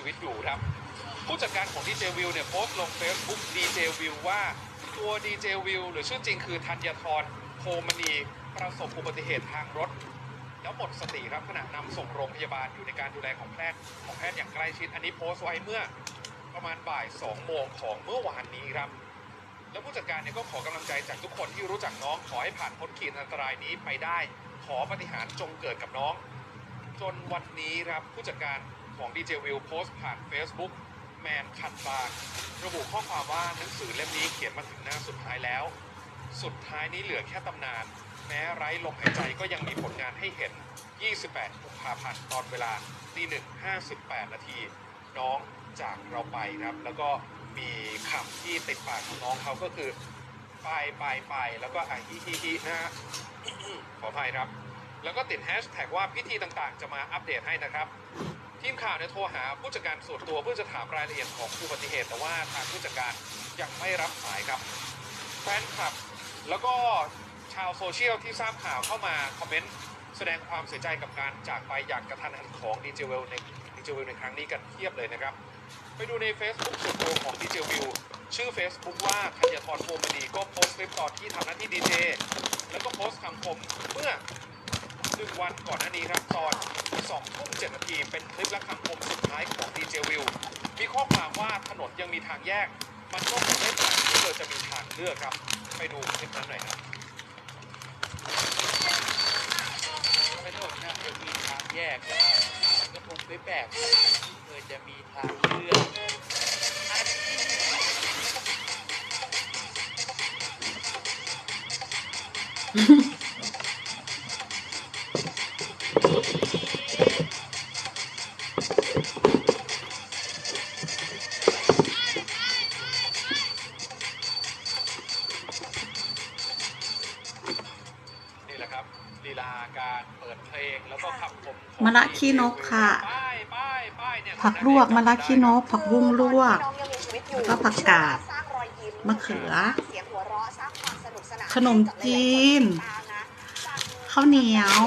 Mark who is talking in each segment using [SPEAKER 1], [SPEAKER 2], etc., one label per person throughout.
[SPEAKER 1] ชีวิตอยู่ครับ ผู้จัดการของดีเจวิวเนี่ยโพสต์ลง Facebook ดีเจวิวว่าตัวดีเจวิวหรือชื่อจริงคือธัญทรโพมณีประสบอุบัติเหตุทางรถ แล้วหมดสติครับขณะนำส่งโรงพยาบาลอยู่ในการดูแลของแพทย์ของแพทย์อย่างใกล้ชิด อันนี้โพสต์ไว้เมื่อประมาณบ่าย2โมงของเมื่อวานนี้ครับ แล้วผู้จัดการเนี่ยก็ขอกำลังใจจากทุกคนที่รู้จักน้องขอให้ผ่านพ้นขีดอันตรายนี้ไปได้ ขอปฏิหารจงเกิดกับน้อง จนวันนี้ครับผู้จัดการ ของดีเจวิวโพสต์ผ่าน Facebook แมนคันบางระบุข้อความว่าหนังสือเล่มนี้เขียนมาถึงหน้าสุดท้ายแล้ว สุดท้ายนี้เหลือแค่ตำนาน แม้ไร้ลมหายใจก็ยังมีผลงานให้เห็น 28กุมภาพันธ์ตอนเวลาตีหนึ่ง58นาที น้องจากเราไปครับ แล้วก็มีคำที่ติดปากของน้องเขาก็คือ ไปไปไปแล้วก็อะฮิฮิฮินะฮะขออภัยครับ แล้วก็ติดแฮชแท็กว่าพิธีต่างๆ จะมาอัปเดตให้นะครับ ทีมข่าวเนี่ยโทรหาผู้จัดการส่วนตัวเพื่อจะถามรายละเอียดของอุบัติเหตุ แต่ว่าทางผู้จัดการยังไม่รับสายครับแฟนคลับ แล้วก็ชาวโซเชียลที่ทราบข่าวเข้ามาคอมเมนต์แสดงความเสียใจกับการจากไปอย่างกระทันหันของดีเจเวลในดีเจเวลในครั้งนี้กันเทียบเลยนะครับ ไปดูใน Facebook ส่วนตัวของดีเจวิวชื่อ Facebook ว่าธัญทรโพมณีก็โพสต์คลิปตอนที่ทำหน้าที่ดีเจแล้วก็โพสต์คำคมเมื่อ หนึ่งวันก่อนหน้านี้ครับตอน2ทุ่ม7นาทีเป็นคลิปและคำคมสุดท้ายของดีเจวิวมีข้อความว่าถนนยังมีทางแยก มันก็คงไม่ผ่านที่เราจะมีทางเลือกครับ ไปดูคลิปนั้นหน่อยครับ
[SPEAKER 2] ถนนน่ะจะมีทางแยกมันก็คงไม่แปลกเธอจะมีทางเลือก
[SPEAKER 1] นี่
[SPEAKER 3] นกค่ะ
[SPEAKER 1] ป้ายป้ายป้ายเนี่ย
[SPEAKER 3] ผักลวกมะละขี้นก ผักบุ้งลวก แล้วก็ผักกาดมะเขือ ขนมจีนข้าวเหนียว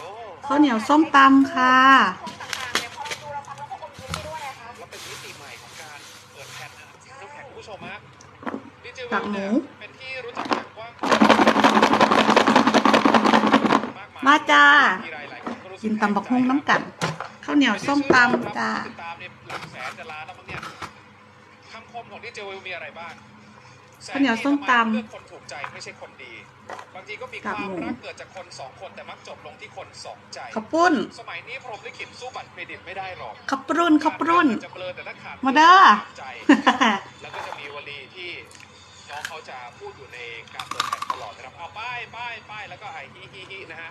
[SPEAKER 1] โอ้
[SPEAKER 3] ข้าวเหนียวส้มตำค่ะ
[SPEAKER 1] แล้วเป็นมิติใหม่ของการเปิดแผ่นนะน้ำแข็งคุณผู้ชมฮะดีเจ
[SPEAKER 3] ผั
[SPEAKER 1] วิ
[SPEAKER 3] ก
[SPEAKER 1] ว
[SPEAKER 3] หมู
[SPEAKER 1] เนี่ยเป็นที่รู้จักอย่างกว้างขวางกย
[SPEAKER 3] มาจ้า กินตำบักหุ่งน้ำกันข้าวเหนียวส้มตำจ้า
[SPEAKER 1] ติดตามเนี่ยหลักแสนจะล้านแล้วมั้งเนี่ยคำคมของดีเจวิวมีอะไรบ้าง
[SPEAKER 3] ข้าวเหนียวส้มตำ
[SPEAKER 1] เลือกคนถูกใจไม่ใช่คนดี บางทีก็มีค
[SPEAKER 3] กาก
[SPEAKER 1] วาม
[SPEAKER 3] หมู
[SPEAKER 1] รักเกิดจากคนสองคนแต่มักจบลงที่คนสองใจ
[SPEAKER 3] ข้าวปุ้น
[SPEAKER 1] สมัยนี้พรหมลิขิตสู้บัตรเครดิตไม่ได้หรอก
[SPEAKER 3] ข้าวปรุ่นข้าวปรุ่น
[SPEAKER 1] จะเบลอแต่ถ้าขาด
[SPEAKER 3] มาเด้อ
[SPEAKER 1] ใจแล้วก็จะมีวลีที่น้องเขาจะพูดอยู่ในการเปิดแผ่นตลอดนะครับเอาป้ายป้ายป้ายแล้วก็ไอฮิฮิฮินะฮะ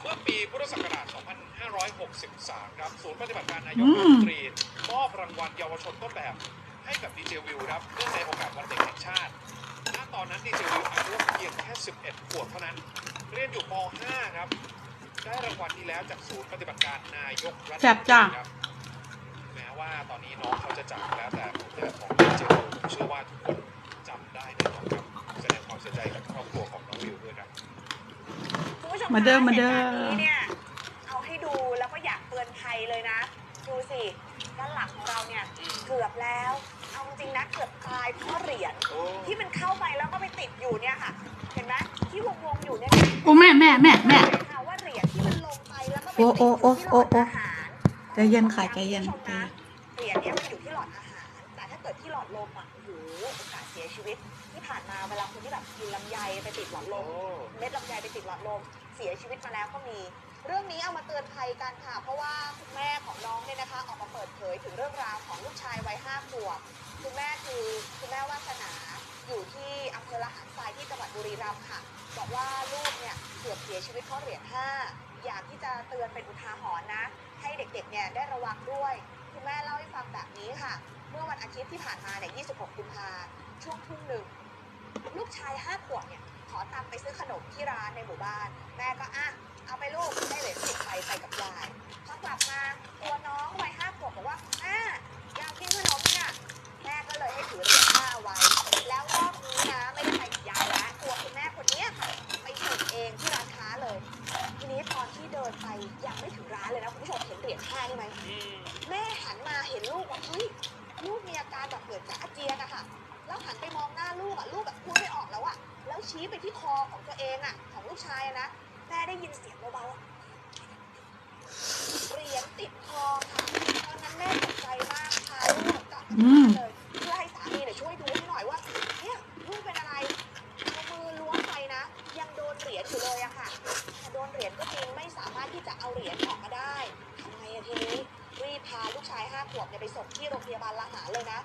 [SPEAKER 1] เมื่อปีพุทธศักราช 2563 ครับ ศูนย์ปฏิบัติการนายกรัฐมนตรีมอบรางวัลเยาวชนต้นแบบ ให้กับดีเจวิวครับเนื่องในโอกาสวันเด็กแห่งชาติ ณ ตอนนั้นดีเจวิวอายุเพียงแค่ 11 ขวบเท่านั้น เรียนอยู่ป .5 ครับ ได้รางวัลนี้แล้วจากศูนย์ปฏิบัติการนายกรัฐมนต
[SPEAKER 3] แซ่
[SPEAKER 1] รี
[SPEAKER 3] บจ้ะ
[SPEAKER 1] ครับ แม้ว่าตอนนี้น้องเขาจะจากไปแล้วแต่ผลงานของดีเจวิวผมเชื่อว่าทุกคนจำได้แน่นอนครับ แสดงความเสียใจกับครอบครัวของน้องวิวด้วยครับ
[SPEAKER 4] คุณ ผู้ช
[SPEAKER 3] มาเด้อ
[SPEAKER 4] คะ
[SPEAKER 3] มาเด้อ
[SPEAKER 4] หตุการณ์นี้เนี่ยเอาให้ดูแล้วก็อยากเตือนภัยเลยนะ ดูสิด้านหลังของเราเนี่ยเกือบแล้วเอาจริงๆนะเกือบตายเพราะเหรียญ
[SPEAKER 1] โอ้
[SPEAKER 4] ที่มันเข้าไปแล้วก็ไปติดอยู่เนี่ยค่ะ เห็นไหมที่วงๆอยู่เนี่ยนะ
[SPEAKER 3] โอ้แม่แม่แม่แม่
[SPEAKER 4] ค่ะว่าเหรียญที่มันลงไปแล้วก็ไป
[SPEAKER 3] โอ้
[SPEAKER 4] ติด
[SPEAKER 3] โอ้
[SPEAKER 4] อ
[SPEAKER 3] โอ้
[SPEAKER 4] ยู่ที่หล
[SPEAKER 3] โอ้
[SPEAKER 4] อด
[SPEAKER 3] โอ้
[SPEAKER 4] อาหาร
[SPEAKER 3] ใจเย็นค่ะใจเย็น
[SPEAKER 4] คุณผู้ชม
[SPEAKER 3] ใจ
[SPEAKER 4] ติดหลอดลมเม็ดลำไยไปติดหลอดลมเสียชีวิตมาแล้วก็มี เรื่องนี้เอามาเตือนภัยกันค่ะ เพราะว่าคุณแม่ของน้องเนี่ยนะคะออกมาเปิดเผยถึงเรื่องราวของลูกชายวัยห้าขวบคุณแม่คือคุณแม่วาสนาอยู่ที่อำเภอละหารทรายที่จังหวัดบุรีรัมย์ค่ะ บอกว่าลูกเนี่ยเกือบเสียชีวิตเพราะเหรียญห้าอยากที่จะเตือนเป็นอุทาหรณ์นะ ให้เด็กๆเนี่ยได้ระวังด้วยคุณแม่เล่าให้ฟังแบบนี้ค่ะ เมื่อวันอาทิตย์ที่ผ่านมาเนี่ย 26 กุมภาช่วงทุ่มหนึ่ง ลูกชายห้าขวบเนี่ย อตังไปซื้อขนมที่ร้านในหมู่บ้าน แม่ก็อะเอาไปลูกได้เหรียญสิบไปไปกับยายพอกลับมาตัวน้องวัยห้าขวบบอกว่าอะอยากกินขนมเนี่นะแม่ก็เลยให้ถือเหรียญห้าไว้ แล้วรอบนี้นะไม่ได้ไปกับยายแล้วตัวคุณแม่คนนี้ค่ะไปถึงเองที่ร้านค้าเลย ทีนี้ตอนที่เดินไปยังไม่ถึงร้านเลยนะคุณผู้ชมเห็นเหรียญห้านี่ไหม
[SPEAKER 1] อืม
[SPEAKER 4] แม่าเฮ้ยลูกมีอาการแบบเหมือนจะอาเจียนนะคะแล้วหันไปมองหน้าลูกอะลูกแบบพูดไม่ออกแล้วอะ แล้วชี้ไปที่คอของตัวเองอะของลูกชายอะนะ แม่ได้ยินเสียงเบาๆอะเหรียญติดคอค่ะตอนนั้นแม่ตกใจมากพาลูกกลับ
[SPEAKER 3] อื
[SPEAKER 4] บ้าน
[SPEAKER 3] ม
[SPEAKER 4] เลยเพื่อให้สามีเนี่ยช่วยดูให้หน่อยว่าเนี่ยลูกเป็นอะไรเอามือล้วงไปนะ ยังโดนเหรียญอยู่เลยอะค่ะแต่โดนเหรียญก็จริงไม่สามารถที่จะเอาเหรียญออกมาได้ทำไงอะทีนี้รีบพาลูกชายห้าขวบเนี่ยไปส่งที่โรงพยาบาลละหารเลยนะ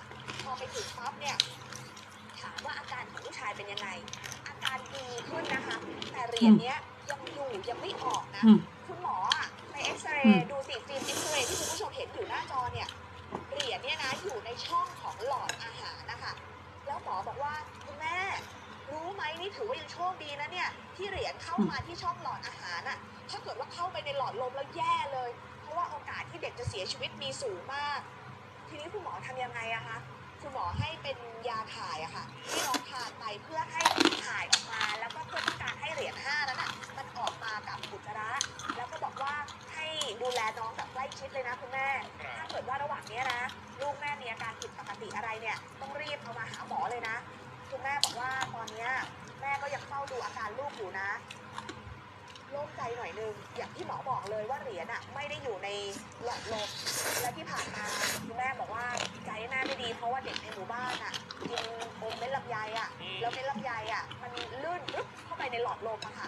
[SPEAKER 4] พอไปถึงปั๊บเนี่ย ถามว่าอาการของลูกชายเป็นยังไงอา การดีขึ้นนะคะ แต่เหรียญเนี้ยยังอยู่ยังไม่ออกนะ
[SPEAKER 3] อืม
[SPEAKER 4] คุณหมออะไปเอ็กซเร
[SPEAKER 3] อืม
[SPEAKER 4] ย์ดูสิฟิล์มเอ็กซเรย์ที่คุณผู้ชมเห็นอยู่หน้าจอเนี่ยเหรียญเนี่ยนะอยู่ในช่องของหลอดอาหารนะคะ แล้วหมอบอกว่าคุณแม่ รู้ไหมนี่ถือว่ายังโชคดีนะเนี่ย ที่เหรียญเข้ามาที่ช่องหลอดอาหารน่ะถ้าเกิดว่าเข้าไปในหลอดลมแล้วแย่เลย เพราะว่าโอกาสที่เด็กจะเสียชีวิตมีสูงมาก ทีนี้คุณหมอทำยังไงอะคะ คุณหมอให้เป็นยาถ่ายอะค่ะที่น้องทานไปเพื่อให้ถ่ายออกมา แล้วก็เพื่อต้องการให้เหรียญห้านั้นอะมันออกมากับอุจจาระ แล้วก็บอกว่าให้ดูแลน้องแบบใกล้ชิดเลยนะคุณแม่
[SPEAKER 1] ครับ
[SPEAKER 4] ถ้าเกิดว่าระหว่างเนี้ยนะ ลูกแม่มีอาการผิดปกติอะไรเนี่ยต้องรีบเอามาหาหมอเลยนะ คุณแม่บอกว่าตอนเนี้ยแม่ก็ยังเฝ้าดูอาการลูกอยู่นะ โล่งใจหน่อยนึงอย่างที่หมอบอกเลยว่าเหรียญอะไม่ได้อยู่ในหลอดลมและที่ผ่านมาคุณแม่บอกว่าใจแม่ไม่ดีเพราะว่าเด็กในหมู่บ้านอะกินอมเม็ดลำไยอะ
[SPEAKER 1] อืม
[SPEAKER 4] แล้วเม็ดลำไยอะมันลื่นปึ๊บเข้าไปในหลอดลมอะค่ะ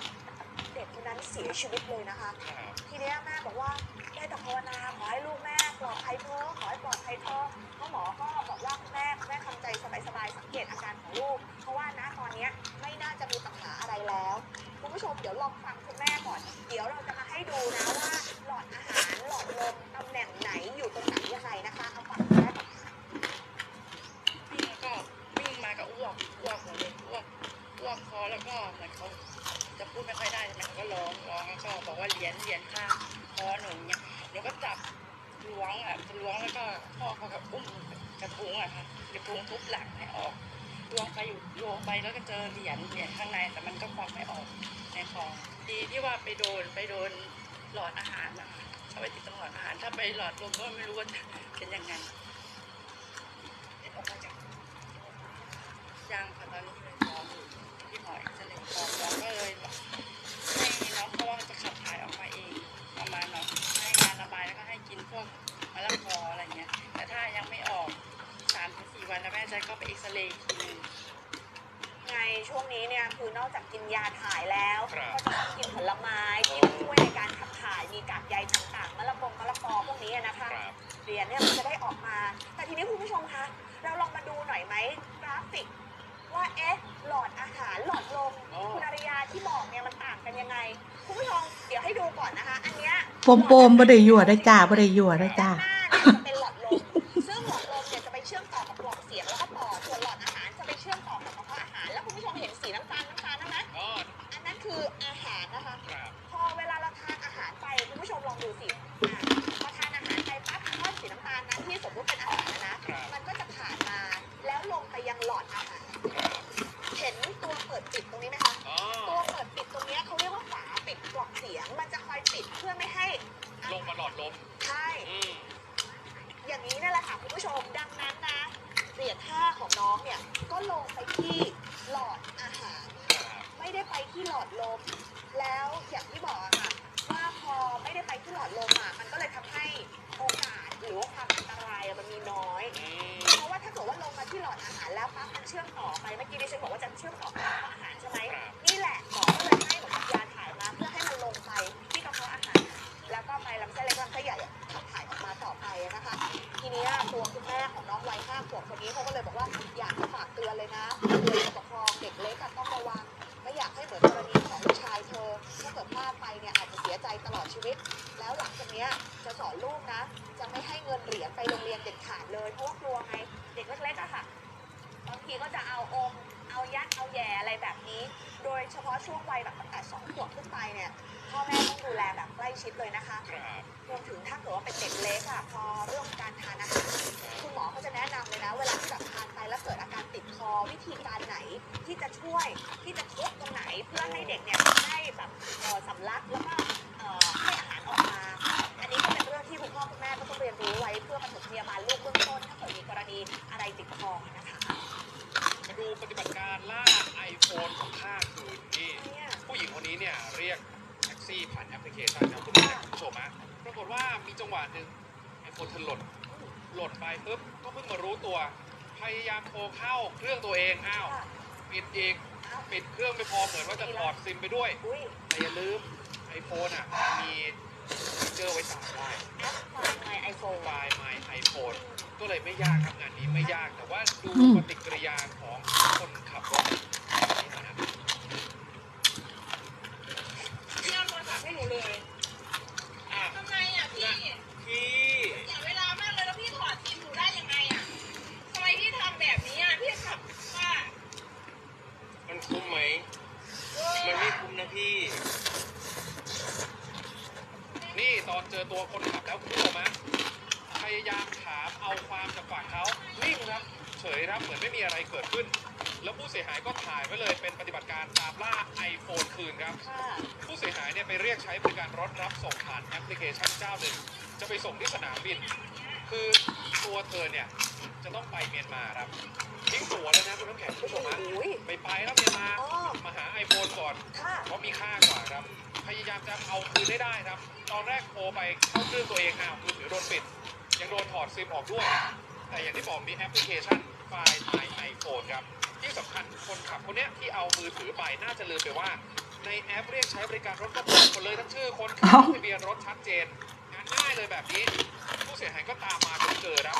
[SPEAKER 4] เด็กคนนั้นเสียชีวิตเลยนะคะ
[SPEAKER 1] ครับ
[SPEAKER 4] ทีเนี้ยแม่บอกว่าได้แต่ภาวนาขอให้ลูกแม่ปลอดภัยเถอะขอให้ปลอดภัยเถอะเพราะหมอก็บอกว่าคุณแม่คุณแม่ทำใจสบายๆสังเกตอาการของลูก เพราะว่าณตอนเนี้ยไม่น่าจะมีปัญหาอะไรแล้ว คุณผู้ชมเดี๋ยวลองฟังคุณแม่ก่อน เดี๋ยวเราจะมาให้ดูนะว่าหลอดอาหารหลอดลมตำแหน่งไหนอยู่ตรงไหนยังไงนะคะเอาฟังคุณแม่ก่อนค่ะ
[SPEAKER 2] วิ่งแล้วก็วิ่งมาก็อ้วกอ้วกหมดเลยอ้วกอ้วกคอแล้วก็เหมือนเขาจะพูดไม่ค่อยได้ใช่ไหมเขาก็ร้องร้องแล้วก็บอกว่าเหรียญเหรียญข้างคอหนูเนี่ยเดี๋ยวก็จับล้วงอะล้วงแล้วก็พ่อเขาก็อุ้มกระทุ้งอะค่ะกระทุ้งทุบหลังให้ออก ล้วงไปอยู่ล้วงไปแล้วก็เจอเหรียญเหรียญข้างในแต่มันก็ควักไม่ออกในคอดีที่ว่าไปโดนไปโดนหลอดอาหารนะคะเอาไปติดตรงหลอดอาหาร ถ้าไปหลอดลมก็ไม่รู้ว่าจะเป็นยังไงเด็ดออกมาจากยังค่ะ
[SPEAKER 4] คือนอกจากกินยาถ่ายแล้ว
[SPEAKER 1] ครับ
[SPEAKER 4] ก็จะต้องกินผลไม้ที่มันช่วยในการขับถ่ายมีกากใยต่างๆมะละกงมะละกอพวกนี้นะคะ
[SPEAKER 1] ครับ
[SPEAKER 4] เหรียญเนี่ยมันจะได้ออกมา แต่ทีนี้คุณผู้ชมคะ เราลองมาดูหน่อยไหมกราฟิก ว่าเอ๊ะหลอดอาหารหลอดลม
[SPEAKER 1] อ๋อ
[SPEAKER 4] คุณอาริยาที่บอกเนี่ยมันต่างกันยังไง คุณผู้ชมเดี๋ยวให้ดูก่อนนะคะ อันเนี้ย
[SPEAKER 3] โปมโปมๆบ่ได้ยั่วได้จ้าบ่ได้ยั่วได้จ้า
[SPEAKER 4] ด้านหน้า บอกว่าจะเชื่อมต่อกับอาหารใช่ไหม แล้วก็เอ่อให้อาหารออกมา อันนี้ก็เป็นเรื่องที่คุณพ่อคุณแม่ก็ต้องเรียนรู้ไว้เพื่อปฐมพยาบาลลูกเบื้องต้นถ้าเกิดมีกรณีอะไรติดคอนะคะ
[SPEAKER 1] มาดูปฏิบัติการล่า iPhone ของค่าคืนนี่
[SPEAKER 4] เนี่ย
[SPEAKER 1] ผู้หญิงคนนี้เนี่ยเรียกแท็กซี่ผ่านแอปพลิเคชันนะคุณผู้ชมคุณผู้ชมฮะปรากฏว่ามีจังหวะหนึ่งไอโฟนเธอหล่นหล่นไปปุ๊บก็เพิ่งมารู้ตัว พยายามโทรเข้าเครื่องตัวเองอ้าว
[SPEAKER 4] ค่ะ
[SPEAKER 1] ปิดอีกปิดเครื่องไม่พอเหมือนว่าจะถอดซิมไปด้วย
[SPEAKER 4] อุ้ย
[SPEAKER 1] แต่อย่าลืม ไอโฟนอะมีฟีเจอร์ไว้ตามได้
[SPEAKER 4] แอปไฟล์ในไอโฟน
[SPEAKER 1] ไฟล์ My iPhone ก็เลยไม่ยากทำงานนี้ไม่ยากแต่ว่าดู
[SPEAKER 3] อืม
[SPEAKER 1] ปฏิกิริยาของคนขับรถนี่นะ
[SPEAKER 2] พี่เอาโทรศัพท์ให้หนูเลย
[SPEAKER 1] อะ
[SPEAKER 2] ทำไมอะพี่
[SPEAKER 1] พี่
[SPEAKER 2] เสียเวลามากเลยแล้วพี่ถอดซิมหนูได้ยังไงอะทำไมพี่ทำแบบนี้อะพี่ขับว่า
[SPEAKER 5] มันคุ้มไหม มันไม่คุ้มนะพี่
[SPEAKER 1] นี่ตอนเจอตัว คนขับแล้วคุณผู้ชมฮะพยายามถามเอาความจากฝั่งเขานิ่งครับ เฉยครับเหมือนไม่มีอะไรเกิดขึ้น แล้วผู้เสียหายก็ถ่ายไว้เลยเป็นปฏิบัติการตามล่า iPhone คืนครับ
[SPEAKER 4] ค่ะ
[SPEAKER 1] ผู้เสียหายเนี่ยไปเรียกใช้บริการรถรับส่งผ่านแอปพลิเคชันเจ้าหนึ่งจะไปส่งที่สนามบิน คือตัวเธอเนี่ย จะต้องไปเมียนมาครับทิ้งตัวแล้วนะคุณน้ำแข็งคุณผู้ชมฮะ
[SPEAKER 4] อุ้ย
[SPEAKER 1] ไปไปแล้วเมียนมา
[SPEAKER 4] อ๋อ
[SPEAKER 1] มาหา iPhone ก่อน
[SPEAKER 4] ค่ะ
[SPEAKER 1] เพราะมีค่ากว่าครับ พยายามจะเอาคืนได้ได้ครับ ตอนแรกโทรไปเข้าเครื่องตัวเองอ้าวมือถือโดนปิด ยังโดนถอดซิมออกด้วย แต่อย่างที่บอกมีแอปพลิเคชันไฟล์ไทยไอโฟนครับ ที่สำคัญคนขับคนเนี้ยที่เอามือถือไปน่าจะลืมไปว่า ในแอปเรียกใช้บริการรถก็บอกหมดเลยทั้งชื่อคนขับ
[SPEAKER 3] เอ้า
[SPEAKER 1] ทะเบียนรถชัดเจนงานง่ายเลยแบบนี้ ผู้เสียหายก็ตามมาจนเจอครับ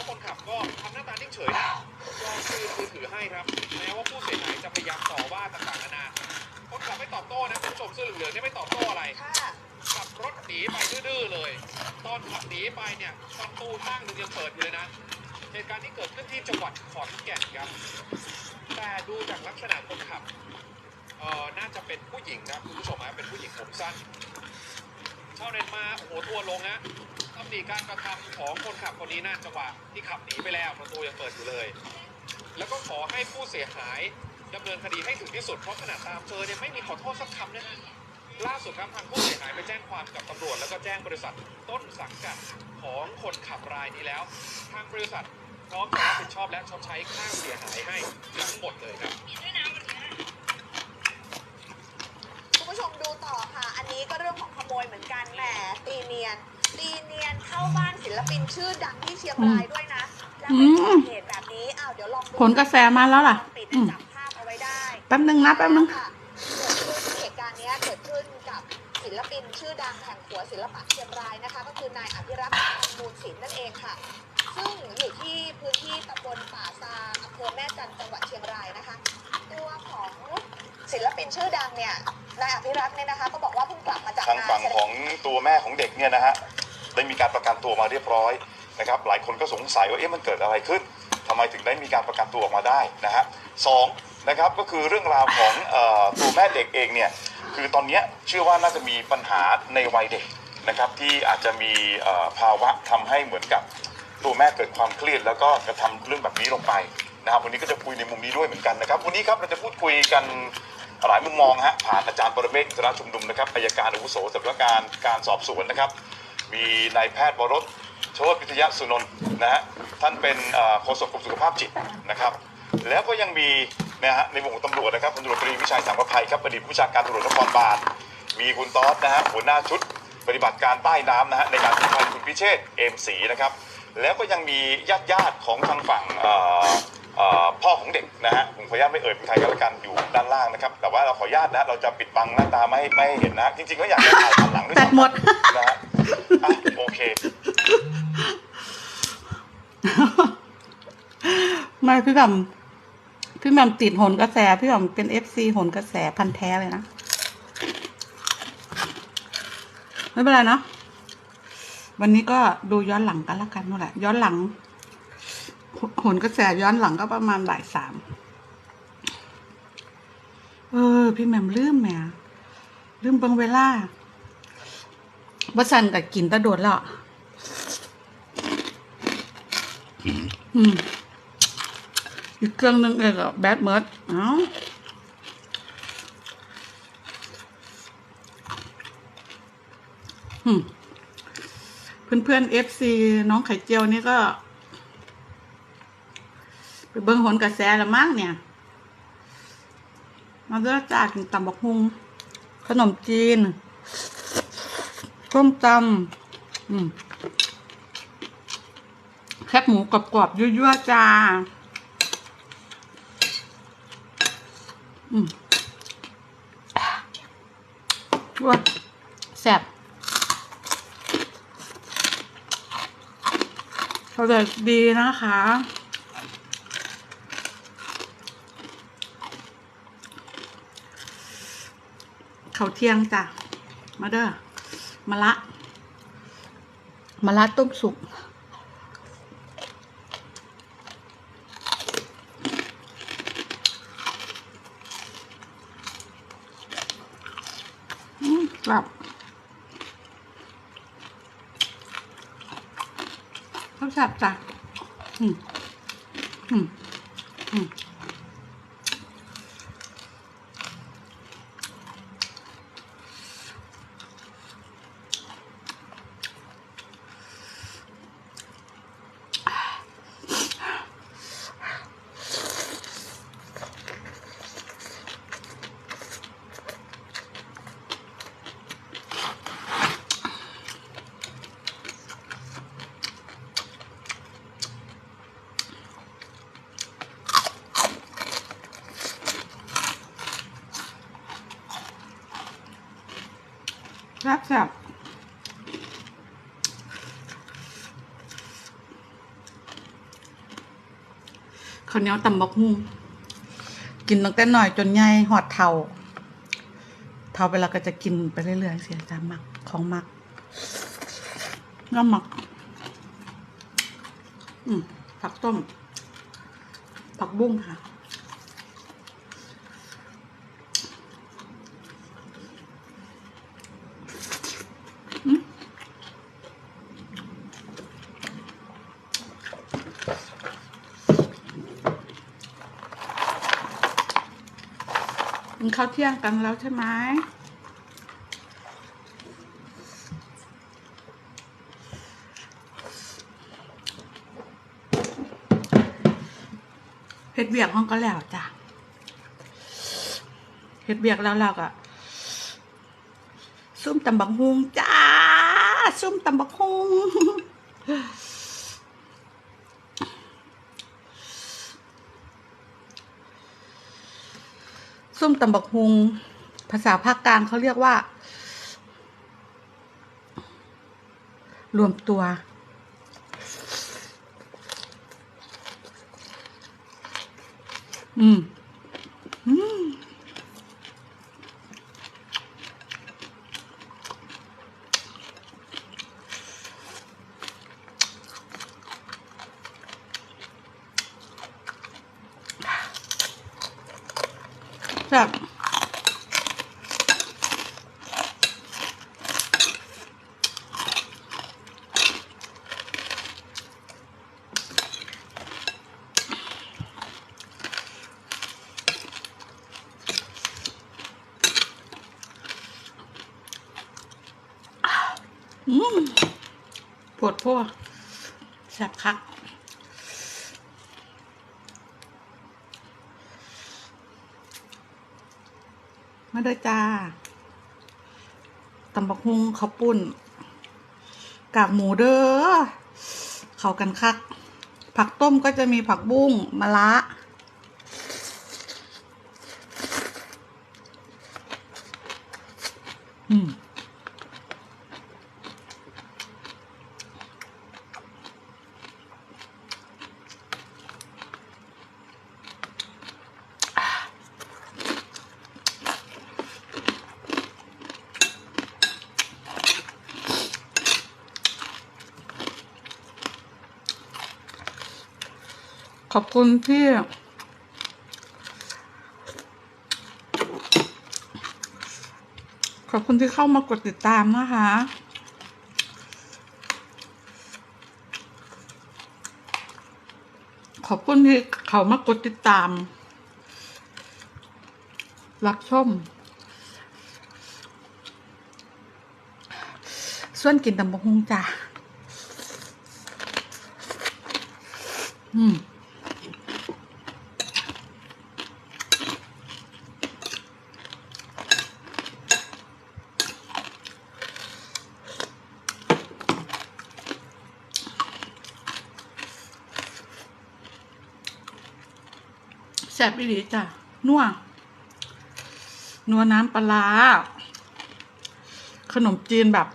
[SPEAKER 1] แล้วคนขับก็ทำหน้าตานิ่งเฉยนะยอมคืนมือถือให้ครับ แม้ว่าผู้เสียหายจะพยายามต่อว่าต่างๆนานาคนขับไม่ตอบโต้นะคุณผู้ชมเสื้อเหลืองๆเนี่ยไม่ตอบโต้อะไร
[SPEAKER 4] ค่ะ
[SPEAKER 1] ขับรถหนีไปดื้อๆเลย ตอนขับหนีไปเนี่ยประตูข้างหนึ่งยังเปิดอยู่เลยนะเหตุการณ์ที่เกิดขึ้นที่จังหวัดขอนแก่นครับ แต่ดูจากลักษณะคนขับเอ่อน่าจะเป็นผู้หญิงครับคุณผู้ชมฮะเป็นผู้หญิงผมสั้น ชาวเน็ตมาโอ้โหทัวร์ลงนะตำหนิการกระทำของคนขับคนนี้น่าจังหวะที่ขับหนีไปแล้วประตูยังเปิดอยู่เลย แล้วก็ขอให้ผู้เสียหายดำเนินคดีให้ถึงที่สุดเพราะขณะตามเจอเนี่ยไม่มีขอโทษสักคำนะฮะล่าสุดครับทางผู้เสียหายไปแจ้งความกับตำรวจ แล้วก็แจ้งบริษัทต้นสังกัดของคนขับรายนี้แล้ว ทางบริษัทพร้อมจะรับผิดชอบและชดใช้ค่าเสียหายให้ทั้งหมดเลยครับ
[SPEAKER 4] ผู้ชมดูต่อค่ะ อันนี้ก็เรื่องของขโมยเหมือนกันแหมตีเนียน ตีเนียนเข้าบ้านศิลปินชื่อดังที่เชียงรายด้วยนะแล้วไปก่อเหตุแบบนี้อ้าวเดี๋ยวลองดู
[SPEAKER 3] ผลกระแสมาแล้วล่ะ
[SPEAKER 4] ปิด
[SPEAKER 3] อืม
[SPEAKER 4] จับภาพเอาไว้ได้
[SPEAKER 3] แป๊บนึงนะแป๊บนึง
[SPEAKER 4] ค่ะเกิดขึ้นเหตุการณ์เนี้ยเกิดขึ้นกับศิลปินชื่อดังแห่งขัวศิลปะเชียงรายนะคะ ก็คือนายอภิรักษ์มูลศิลป์นั่นเองค่ะ ซึ่งอยู่ที่พื้นที่ตำบลป่าซางอำเภอแม่จันทร์จังหวัดเชียงรายนะคะ ตัวของ ศิลปินชื่อดังเนี่ยนายอภิรักษ์เนี่ยนะคะ ก็บอกว่าเพิ่งกลับมาจาก
[SPEAKER 6] ทางฝั่งของตัวแม่ของเด็กเนี่ยนะฮะได้มีการประกันตัวมาเรียบร้อยนะครับ หลายคนก็สงสัยว่าเอ๊ะมันเกิดอะไรขึ้นทำไมถึงได้มีการประกันตัวออกมาได้นะฮะสองนะครับก็คือเรื่องราวของเอ่อตัวแม่เด็กเองเนี่ยคือตอนเนี้ยเชื่อว่าน่าจะมีปัญหาในวัยเด็กนะครับ ที่อาจจะมีเอ่อภาวะทำให้เหมือนกับตัวแม่เกิดความเครียดแล้วก็กระทำเรื่องแบบนี้ลงไปนะครับวันนี้ก็จะคุยในมุมนี้ด้วยเหมือนกันนะครับวันนี้ครับเราจะพูดคุยกัน หลายมุมมองฮะผ่านอาจารย์ปรเมศวร์อินทรชุมนุมนะครับอัยการอาวุโสสำนักงานการสอบสวนนะครับ มีนายแพทย์วรสโชติวิทยาสุนนท์นะฮะท่านเป็นเอ่อโฆษกกรมสุขภาพจิตนะครับ แล้วก็ยังมีนะฮะในวงของตำรวจนะครับพลตำรวจตรีวิชัยสังประภัยครับอดีตผู้บัญชาการตำรวจนครบาลมีคุณต๊อดนะฮะหัวหน้าชุด ปฏิบัติการใต้น้ำนะฮะในการกู้ภัยคุณพิเชษฐ์เอมศรีนะครับ แล้วก็ยังมีญาติญาติๆของทางฝั่งเอ่อเอ่อพ่อของเด็กนะฮะ ขออนุญาตไม่เอ่ยเป็นใครก็แล้วกันอยู่ด้านล่างนะครับ แต่ว่าเราขออนุญาตนะเราจะปิดบังหน้าตาไม่ให้ไม่ให้เห็นนะ จริงๆก็อยากจะถ่ายผ่านหลังด้วย
[SPEAKER 3] แบตหมด
[SPEAKER 6] นะฮะอะโอเค
[SPEAKER 3] ไม่พี่แบบพี่แบบติดโหนกระแส พี่แบบเป็นเอฟซีโหนกระแสพันธุ์แท้เลยนะ ไม่เป็นไรเนาะวันนี้ก็ดูย้อนหลังกันละกันนู่นแหละ ย้อนหลังโหนกระแสย้อนหลังก็ประมาณบ่ายสาม เออ พี่แหม่มลืมแหมลืมเบิ่งเวลาว่าสันกับกินตะโดดแล้วอืมอีกเครื่องหนึงเองอะแบดเมิร์ดเอ้าอืมเพื่อนเพื่อนเอฟซีน้องไข่เจียวนี่ก็ ไปเบิ่งหนกระแสละมั้งเนี่ย มาเลือกจากตำบักฮุงขนมจีนส้มตำแคบหมูกรอบๆยั่วๆจ้าอืมว้าแซ่บเขาเลยดีนะคะ เขาวเที่ยงจ้ะ มาเด้อมาละมาละต้มสุกอืมกลับข้าวสับจ้ะ อืม อืม อืม แซ่บแซ่บข้าวเหนียวตำบักหุ่งกินตั้งแต่หน่อยจนใหญ่หอดเทาเทาไปแล้วก็จะกินไปเรื่อยๆเสียจามักของมักก็มัก อืมผักต้มผักบุ้งค่ะ กินข้าวเที่ยงกันแล้วใช่ไหมเฮ็ดเบียกห้องก็แล้วจ้ะเฮ็ดเบียกแล้วเราก็ซุ่มตำบักฮุงจ้าซุ่มตำบักฮุง ส้มตำบักฮุง ภาษาภาคกลางเขาเรียกว่า รวมตัว อืม แบบ อืมปวดพัวแสบคัก มาเด้อจ้าตำบักฮุงข้าวปุ้น กากหมูเด้อ เข้ากันคัก ผักต้มก็จะมีผักบุ้งมะระ ขอบคุณที่ขอบคุณที่เข้ามากดติดตามนะคะ ขอบคุณที่เขามากดติดตาม รักชม ส่วนกินตำบกฮงจ้ะอืม ซ่บอีหลีจ้ะนัวนัวน้ำปลา ขนมจีนแบบ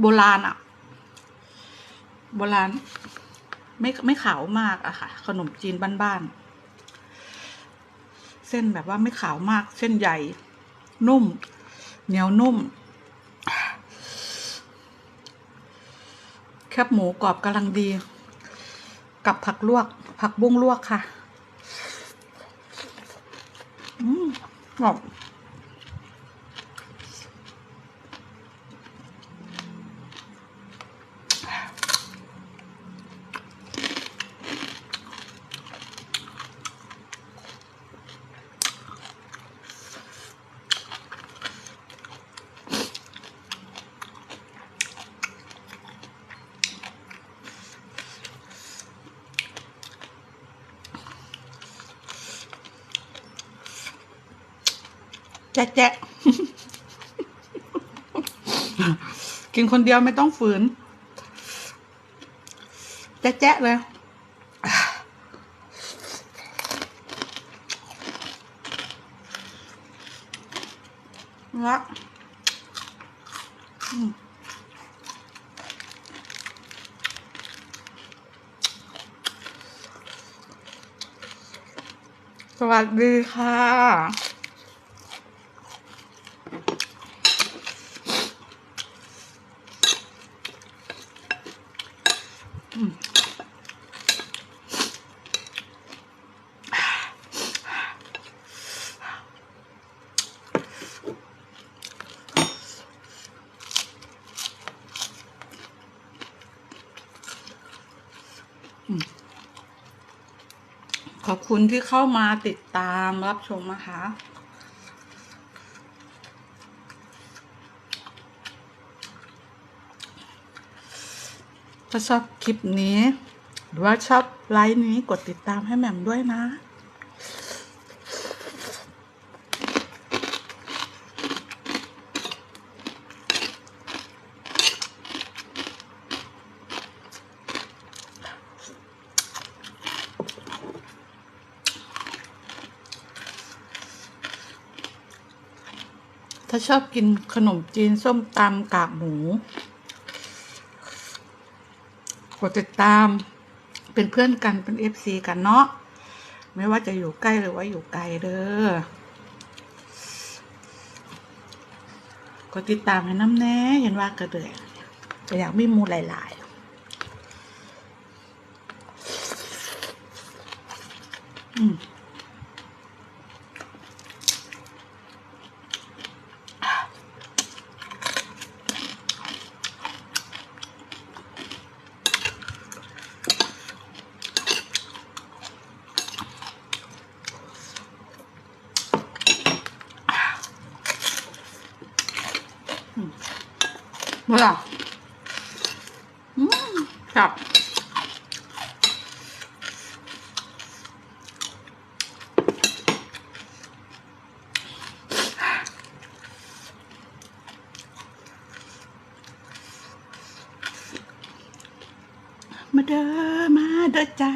[SPEAKER 3] โบราณอะโบราณ ไม่ไม่ขาวมากอะค่ะ ขนมจีนบ้านๆ เส้นแบบว่าไม่ขาวมาก เส้นใหญ่ นุ่ม เหนียวนุ่ม แคบหมูกรอบกำลังดี กับผักลวก ผักบุ้งลวกค่ะ อื ม จ๊ะแจ๊ะกินคนเดียวไม่ต้องฝืน แจ๊ะแจ๊ะเลยละสวัสดีค่ะ คุณที่เข้ามาติดตามรับชมนะคะ ถ้าชอบคลิปนี้ หรือว่าชอบไลค์นี้กดติดตามให้แหม่มด้วยนะ ชอบกินขนมจีนส้มตำกากหมู กดติดตามเป็นเพื่อนกันเป็นเอฟซีกันเนาะไม่ว่าจะอยู่ใกล้หรือว่าอยู่ไกลเด้อกดติดตามให้น้ำแน่เห็นว่ากระเดือยอยากมีมูหลายๆอืม เมื่ออืมครับ มาเด้อมาเด้อจ้า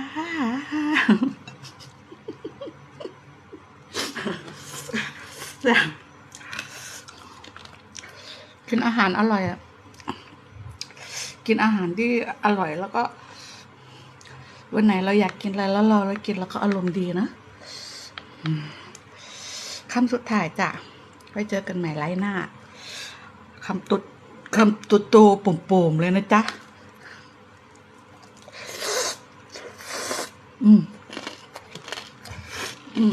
[SPEAKER 3] แซ่บกินอาหารอร่อยอะ กินอาหารที่อร่อยแล้วก็ วันไหนเราอยากกินอะไรแล้วเราเรากินแล้วก็อารมณ์ดีนะคำสุดท้ายจ้ะไว้เจอกันใหม่ไลฟ์หน้าคำตุดคำตุดโตโป่มๆเลยนะจ๊ะ อืมอื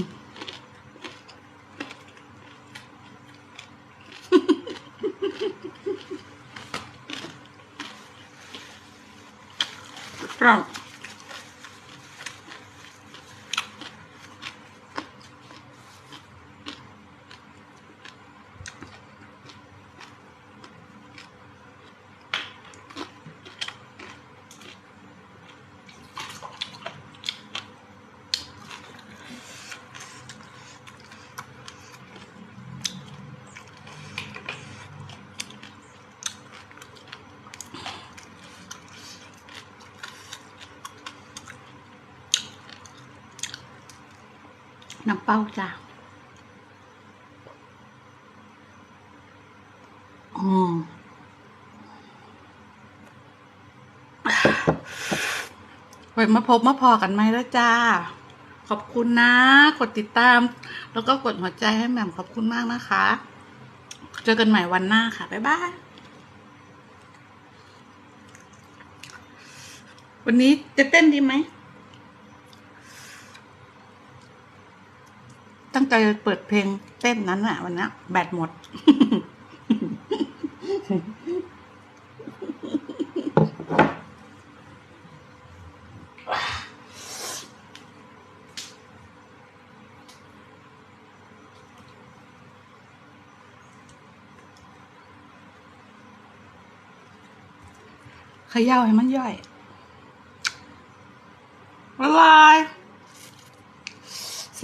[SPEAKER 3] น้ำเป้าจ้ะอืมไว้มาพบมาพอกันไหมแล้วจ้า ขอบคุณนะ กดติดตาม แล้วก็กดหัวใจให้แหม่มขอบคุณมากนะคะ เจอกันใหม่วันหน้าค่ะ บ๊ายบาย วันนี้จะเต้นดีไหม ตั้งใจเปิดเพลงเต้นนั้นแหละวันนี้แบตหมดเขย่าให้มันย่อยบ๊ายบาย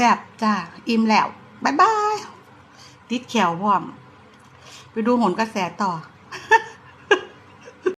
[SPEAKER 3] ซ่บจ้า อิ่มแล้ว บ๊ายบาย ติดแขวว่อม ไปดูหนกระแสต่อ